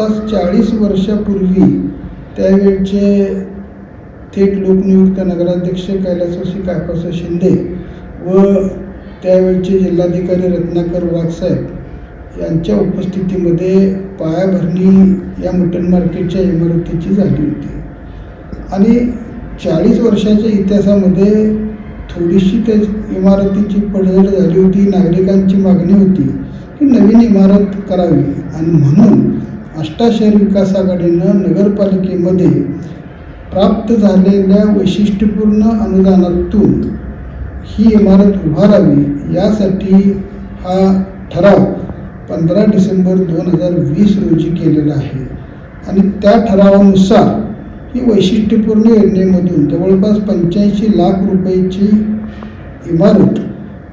जवळपास चाळीस वर्षापूर्वी त्यावेळचे थेट लोकनियुक्त नगराध्यक्ष कैलासवासी काकासाहेब शिंदे व त्यावेळचे जिल्हाधिकारी रत्नाकर वाघसाहेब यांच्या उपस्थितीमध्ये पायाभरणी या मटन मार्केटच्या इमारतीची झाली होती. आणि चाळीस वर्षाच्या इतिहासामध्ये थोडीशी त्या इमारतीची पडझड झाली होती नागरिकांची मागणी होती की नवीन इमारत करावी. आणि म्हणून अष्टाशहर विकास आघाडीनं नगरपालिकेमध्ये प्राप्त झालेल्या वैशिष्ट्यपूर्ण अनुदानातून ही इमारत उभारावी यासाठी हा ठराव पंधरा डिसेंबर दोन हजार वीस रोजी केलेला आहे. आणि त्या ठरावानुसार ही वैशिष्ट्यपूर्ण योजनेमधून जवळपास पंच्याऐंशी लाख रुपयाची इमारत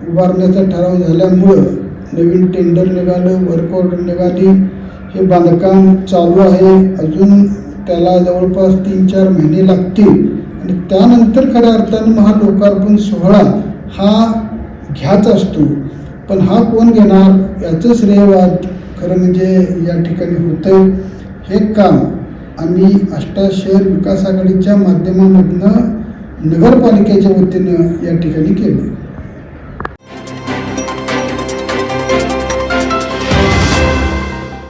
उभारण्याचा ठराव झाल्यामुळं नवीन टेंडर निघालं वर्क ऑर्डर निघाली हे बांधकाम चालू आहे. अजून त्याला जवळपास तीन चार महिने लागतील. आणि त्यानंतर खऱ्या अर्थानं हा लोकार्पण सोहळा हा घ्याच असतो. पण हा कोण घेणार याचं श्रेयवाद खरं म्हणजे या ठिकाणी होतंय. हे काम आम्ही आष्टा शहर विकास आघाडीच्या माध्यमामधनं नगरपालिकेच्या वतीनं या ठिकाणी केलं